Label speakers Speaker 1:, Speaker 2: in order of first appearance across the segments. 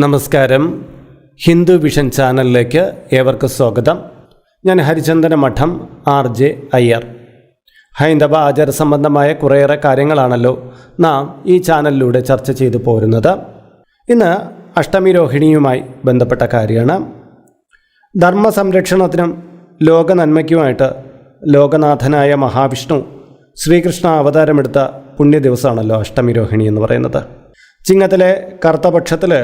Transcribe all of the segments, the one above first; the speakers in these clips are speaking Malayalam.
Speaker 1: നമസ്കാരം. ഹിന്ദു വിഷൻ ചാനലിലേക്ക് ഏവർക്കും സ്വാഗതം. ഞാൻ ഹരിചന്ദന മഠം ആർ ജെ അയ്യർ. ഹൈന്ദവ ആചാര സംബന്ധമായ കുറേയേറെ കാര്യങ്ങളാണല്ലോ നാം ഈ ചാനലിലൂടെ ചർച്ച ചെയ്തു പോരുന്നത്. ഇന്ന് അഷ്ടമി രോഹിണിയുമായി ബന്ധപ്പെട്ട കാര്യമാണ്. ധർമ്മ സംരക്ഷണത്തിനും ലോക നന്മയ്ക്കുമായിട്ട് ലോകനാഥനായ മഹാവിഷ്ണു ശ്രീകൃഷ്ണ അവതാരമെടുത്ത പുണ്യ ദിവസമാണല്ലോ അഷ്ടമി രോഹിണി എന്ന് പറയുന്നത്. ചിങ്ങത്തിലെ കറുത്തപക്ഷത്തിൽ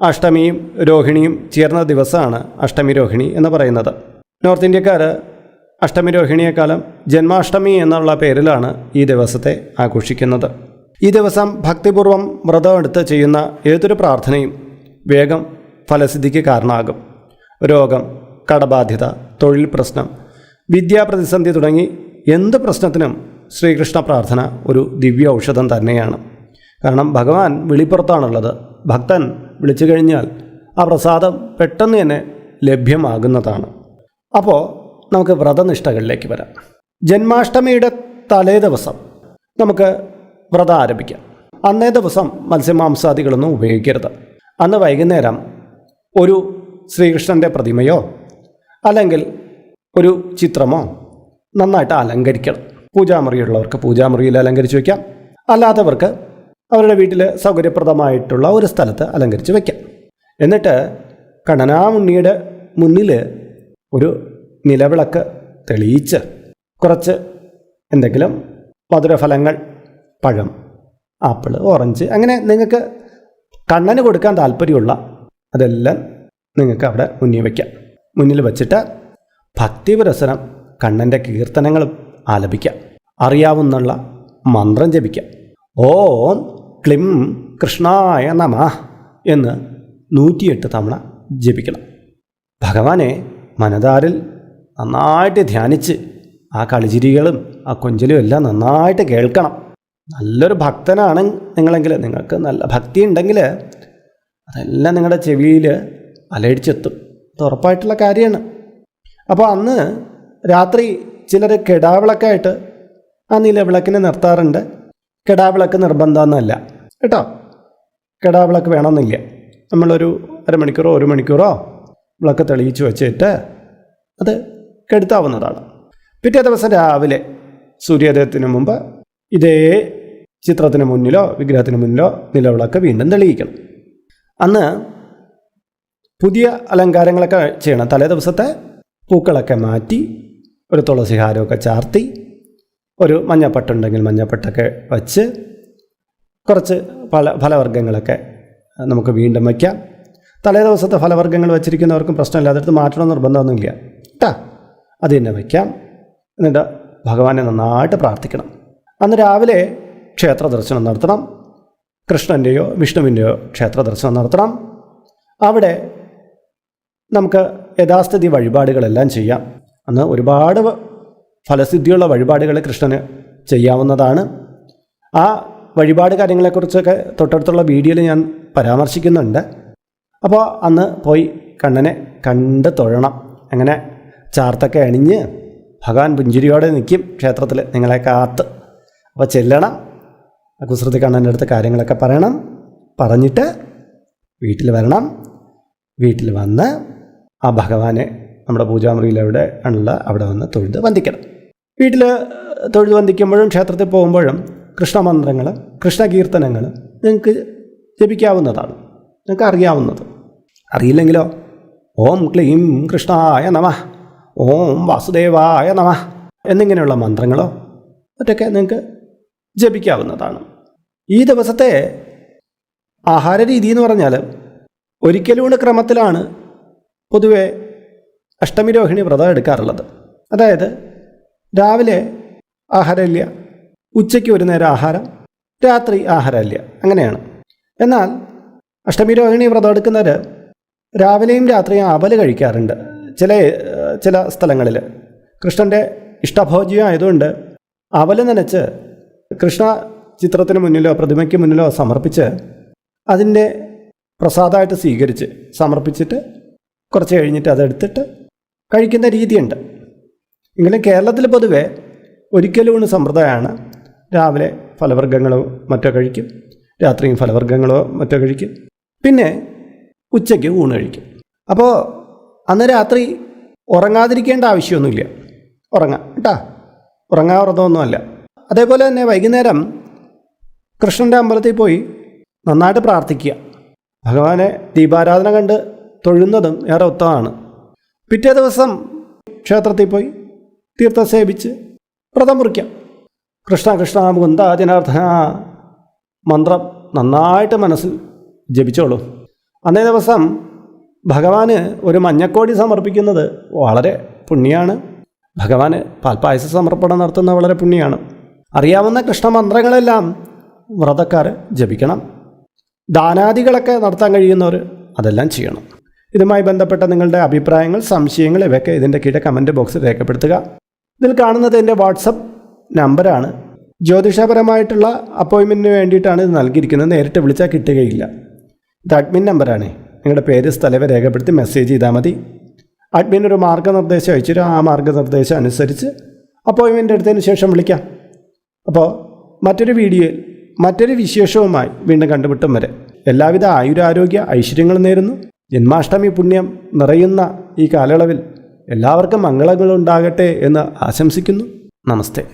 Speaker 1: അഷ്ടമിയും രോഹിണിയും ചേർന്ന ദിവസമാണ് അഷ്ടമി രോഹിണി എന്ന് പറയുന്നത്. നോർത്ത് ഇന്ത്യക്കാർ അഷ്ടമി രോഹിണിയെക്കാലം ജന്മാഷ്ടമി എന്നുള്ള പേരിലാണ് ഈ ദിവസത്തെ ആഘോഷിക്കുന്നത്. ഈ ദിവസം ഭക്തിപൂർവം വ്രതമെടുത്ത് ചെയ്യുന്ന ഏതൊരു പ്രാർത്ഥനയും വേഗം ഫലസിദ്ധിക്ക് കാരണമാകും. രോഗം കടബാധ്യത തൊഴിൽ പ്രശ്നം വിദ്യാപ്രതിസന്ധി തുടങ്ങി എന്ത് പ്രശ്നത്തിനും ശ്രീകൃഷ്ണ പ്രാർത്ഥന ഒരു ദിവ്യ ഔഷധം തന്നെയാണ്. കാരണം ഭഗവാൻ വെളിപ്പുറത്താണുള്ളത്. ഭക്തൻ വിളിച്ചു കഴിഞ്ഞാൽ ആ പ്രസാദം പെട്ടെന്ന് തന്നെ ലഭ്യമാകുന്നതാണ്. അപ്പോൾ നമുക്ക് വ്രതനിഷ്ഠകളിലേക്ക് വരാം. ജന്മാഷ്ടമിയുടെ തലേ ദിവസം നമുക്ക് വ്രതം ആരംഭിക്കാം. അന്നേ ദിവസം മത്സ്യമാംസാദികളൊന്നും ഉപയോഗിക്കരുത്. അന്ന് വൈകുന്നേരം ഒരു ശ്രീകൃഷ്ണന്റെ പ്രതിമയോ അല്ലെങ്കിൽ ഒരു ചിത്രമോ നന്നായിട്ട് അലങ്കരിക്കണം. പൂജാമുറിയുള്ളവർക്ക് പൂജാമുറിയിൽ അലങ്കരിച്ച് വയ്ക്കാം അല്ലാത്തവർക്ക് അവരുടെ വീട്ടിൽ സൗകര്യപ്രദമായിട്ടുള്ള ഒരു സ്ഥലത്ത് അലങ്കരിച്ച് വയ്ക്കാം എന്നിട്ട് കണനാമുണ്ണിയുടെ മുന്നിൽ ഒരു നിലവിളക്ക് തെളിയിച്ച് കുറച്ച് എന്തെങ്കിലും മധുരഫലങ്ങൾ പഴം ആപ്പിൾ ഓറഞ്ച് അങ്ങനെ നിങ്ങൾക്ക് കണ്ണന് കൊടുക്കാൻ താല്പര്യമുള്ള അതെല്ലാം നിങ്ങൾക്ക് അവിടെ മുന്നിൽ വയ്ക്കാം മുന്നിൽ വച്ചിട്ട് ഭക്തിപുരസനം കണ്ണന്റെ കീർത്തനങ്ങളും ആലപിക്കാം. അറിയാവുന്നുള്ള മന്ത്രം ജപിക്കാം. ഓം ക്ലിം കൃഷ്ണായ നമ എന്ന് നൂറ്റിയെട്ട് തവണ ജപിക്കണം. ഭഗവാനെ മനതാരിൽ നന്നായിട്ട് ധ്യാനിച്ച് ആ കളിചിരികളും ആ കൊഞ്ചലും എല്ലാം നന്നായിട്ട് കേൾക്കണം. നല്ലൊരു ഭക്തനാണ് നിങ്ങളെങ്കിൽ നിങ്ങൾക്ക് നല്ല ഭക്തി ഉണ്ടെങ്കിൽ അതെല്ലാം നിങ്ങളുടെ ചെവിയിൽ അലയിടിച്ചെത്തും. അത് ഉറപ്പായിട്ടുള്ള കാര്യമാണ്. അപ്പോൾ അന്ന് രാത്രി ചിലർ കെടാവിളക്കായിട്ട് ആ നിലവിളക്കിനെ നിർത്താറുണ്ട്. കെടാവിളക്ക് നിർബന്ധമെന്നല്ല. കേട്ടോ? കെടാവിളക്ക് വേണമെന്നില്ല. നമ്മളൊരു അരമണിക്കൂറോ ഒരു മണിക്കൂറോ വിളക്ക് തെളിയിച്ച് വെച്ചിട്ട് അത് കെടുത്താവുന്നതാണ്. പിറ്റേ ദിവസം രാവിലെ സൂര്യോദയത്തിന് മുമ്പ് ഇതേ ചിത്രത്തിന് മുന്നിലോ വിഗ്രഹത്തിന് മുന്നിലോ നിലവിളക്ക് വീണ്ടും തെളിയിക്കണം. അന്ന് പുതിയ അലങ്കാരങ്ങളൊക്കെ ചെയ്യണം. തലേ ദിവസത്തെ പൂക്കളൊക്കെ മാറ്റി ഒരു തുളസിഹാരമൊക്കെ ചാർത്തി ഒരു മഞ്ഞപ്പട്ടുണ്ടെങ്കിൽ മഞ്ഞപ്പട്ടൊക്കെ വച്ച് കുറച്ച് ഫല ഫലവർഗങ്ങളൊക്കെ നമുക്ക് വീണ്ടും വയ്ക്കാം. തലേ ദിവസത്തെ ഫലവർഗങ്ങൾ വച്ചിരിക്കുന്നവർക്കും പ്രശ്നമില്ല. അതെടുത്ത് മാറ്റണം നിർബന്ധമൊന്നുമില്ല. കേട്ടാ അത് തന്നെ വയ്ക്കാം. എന്നിട്ട് ഭഗവാനെ നന്നായിട്ട് പ്രാർത്ഥിക്കണം. അന്ന് രാവിലെ ക്ഷേത്ര ദർശനം നടത്തണം. കൃഷ്ണന്റെയോ വിഷ്ണുവിന്റെയോ ക്ഷേത്ര ദർശനം നടത്തണം. അവിടെ നമുക്ക് യഥാസ്ഥിതി വഴിപാടുകളെല്ലാം ചെയ്യാം. അന്ന് ഒരുപാട് ഫലസിദ്ധിയുള്ള വഴിപാടുകൾ കൃഷ്ണന് ചെയ്യാവുന്നതാണ്. ആ വഴിപാട് കാര്യങ്ങളെക്കുറിച്ചൊക്കെ തൊട്ടടുത്തുള്ള വീഡിയോയിൽ ഞാൻ പരാമർശിക്കുന്നുണ്ട്. അപ്പോൾ അന്ന് പോയി കണ്ണനെ കണ്ട് തൊഴണം. അങ്ങനെ ചാർത്തൊക്കെ അണിഞ്ഞ് ഭഗവാൻ പുഞ്ചിരിയോടെ നിൽക്കും ക്ഷേത്രത്തിൽ നിങ്ങളെ കാത്ത്. അപ്പോൾ ചെല്ലണം. കുസൃതി കണ്ണന്റെ അടുത്ത് കാര്യങ്ങളൊക്കെ പറയണം. പറഞ്ഞിട്ട് വീട്ടിൽ വരണം. വീട്ടിൽ വന്ന് ആ ഭഗവാനെ നമ്മുടെ പൂജാമുറിയിൽ എവിടെ ആണുള്ള അവിടെ വന്ന് തൊഴുത് വന്ദിക്കണം. വീട്ടിൽ തൊഴിൽ വന്ദിക്കുമ്പോഴും ക്ഷേത്രത്തിൽ പോകുമ്പോഴും കൃഷ്ണമന്ത്രങ്ങൾ കൃഷ്ണകീർത്തനങ്ങൾ നിങ്ങൾക്ക് ജപിക്കാവുന്നതാണ് നിങ്ങൾക്ക് അറിയാവുന്നത്. അറിയില്ലെങ്കിലോ? ഓം ക്ലീം കൃഷ്ണായ നമ. ഓം വാസുദേവായ നമ. എന്നിങ്ങനെയുള്ള മന്ത്രങ്ങളോ മറ്റൊക്കെ നിങ്ങൾക്ക് ജപിക്കാവുന്നതാണ്. ഈ ദിവസത്തെ ആഹാര രീതി എന്ന് പറഞ്ഞാൽ ഒരിക്കലൂടെ ക്രമത്തിലാണ് പൊതുവെ അഷ്ടമി രോഹിണി വ്രതം എടുക്കാറുള്ളത്. അതായത് രാവിലെ ആഹാരമില്ല ഉച്ചയ്ക്ക് ഒരു നേരം ആഹാരം രാത്രി ആഹാരമില്ല അങ്ങനെയാണ്. എന്നാൽ അഷ്ടമി രോഹിണി വ്രതം എടുക്കുന്നവർ രാവിലെയും രാത്രിയും അവൽ കഴിക്കാറുണ്ട് ചില ചില സ്ഥലങ്ങളിൽ കൃഷ്ണന്റെ ഇഷ്ടഭോജ്യം ആയതുകൊണ്ട് അവൽ നനച്ച് കൃഷ്ണ ചിത്രത്തിന് മുന്നിലോ പ്രതിമയ്ക്ക് മുന്നിലോ സമർപ്പിച്ച് അതിന്റെ പ്രസാദമായിട്ട് സ്വീകരിച്ച് സമർപ്പിച്ചിട്ട് കുറച്ച് കഴിഞ്ഞിട്ട് അതെടുത്തിട്ട് കഴിക്കുന്ന രീതിയുണ്ട്. എങ്കിലും കേരളത്തിൽ പൊതുവെ ഒരിക്കലൂണ് സമ്പ്രദായമാണ് രാവിലെ ഫലവർഗങ്ങളോ മറ്റോ കഴിക്കും. രാത്രിയും ഫലവർഗങ്ങളോ മറ്റോ കഴിക്കും. പിന്നെ ഉച്ചയ്ക്ക് ഊണ് കഴിക്കും. അപ്പോൾ അന്ന് രാത്രി ഉറങ്ങാതിരിക്കേണ്ട ആവശ്യമൊന്നുമില്ല. ഉറങ്ങാം കേട്ടാ. ഉറങ്ങാറുറതൊന്നുമല്ല അതേപോലെ തന്നെ വൈകുന്നേരം കൃഷ്ണന്റെ അമ്പലത്തിൽ പോയി നന്നായിട്ട് പ്രാർത്ഥിക്കുക. ഭഗവാനെ ദീപാരാധന കണ്ട് തൊഴുന്നതും ഏറെ ഉത്തമമാണ്. പിറ്റേ ദിവസം ക്ഷേത്രത്തിൽ പോയി തീർത്ഥം സേവിച്ച് വ്രതം മുറിക്കാം കൃഷ്ണ കൃഷ്ണ മുകുന്ദ ജനാർദ്ദന മന്ത്രം നന്നായിട്ട് മനസ്സിൽ ജപിച്ചോളൂ. അന്നേ ദിവസം ഭഗവാന് ഒരു മഞ്ഞക്കോടി സമർപ്പിക്കുന്നത് വളരെ പുണ്യമാണ് ഭഗവാന് പാൽപ്പായസ സമർപ്പണം നടത്തുന്ന വളരെ പുണ്യമാണ് അറിയാവുന്ന കൃഷ്ണമന്ത്രങ്ങളെല്ലാം വ്രതക്കാർ ജപിക്കണം. ദാനാദികളൊക്കെ നടത്താൻ കഴിയുന്നവർ അതെല്ലാം ചെയ്യണം. ഇതുമായി ബന്ധപ്പെട്ട നിങ്ങളുടെ അഭിപ്രായങ്ങൾ സംശയങ്ങൾ ഇവയൊക്കെ ഇതിന്റെ കീഴെ കമന്റ് ബോക്സിൽ രേഖപ്പെടുത്തുക. ഇതിൽ കാണുന്നത് എന്റെ വാട്സപ്പ് നമ്പറാണ്. ജ്യോതിഷപരമായിട്ടുള്ള അപ്പോയിൻമെന്റിന് വേണ്ടിയിട്ടാണ് ഇത് നൽകിയിരിക്കുന്നത്. നേരിട്ട് വിളിച്ചാൽ കിട്ടുകയില്ല. ഇത് അഡ്മിൻ നമ്പറാണ്. നിങ്ങളുടെ പേര് സ്ഥലവ് രേഖപ്പെടുത്തി മെസ്സേജ് ചെയ്താൽ മതി. അഡ്മിൻ ഒരു മാർഗനിർദ്ദേശം അയച്ചിരും ആ മാർഗനിർദ്ദേശം അനുസരിച്ച് അപ്പോയിൻമെന്റ് എടുത്തതിന് ശേഷം വിളിക്കാം. അപ്പോൾ മറ്റൊരു വീഡിയോയിൽ മറ്റൊരു വിശേഷവുമായി വീണ്ടും കണ്ടുമുട്ടും വരെ. എല്ലാവിധ ആയുരാരോഗ്യ ഐശ്വര്യങ്ങളും നേരുന്നു. ജന്മാഷ്ടമി പുണ്യം നിറയുന്ന ഈ കാലയളവിൽ എല്ലാവർക്കും മംഗളങ്ങളുണ്ടാകട്ടെ എന്ന് ആശംസിക്കുന്നു. നമസ്തേ.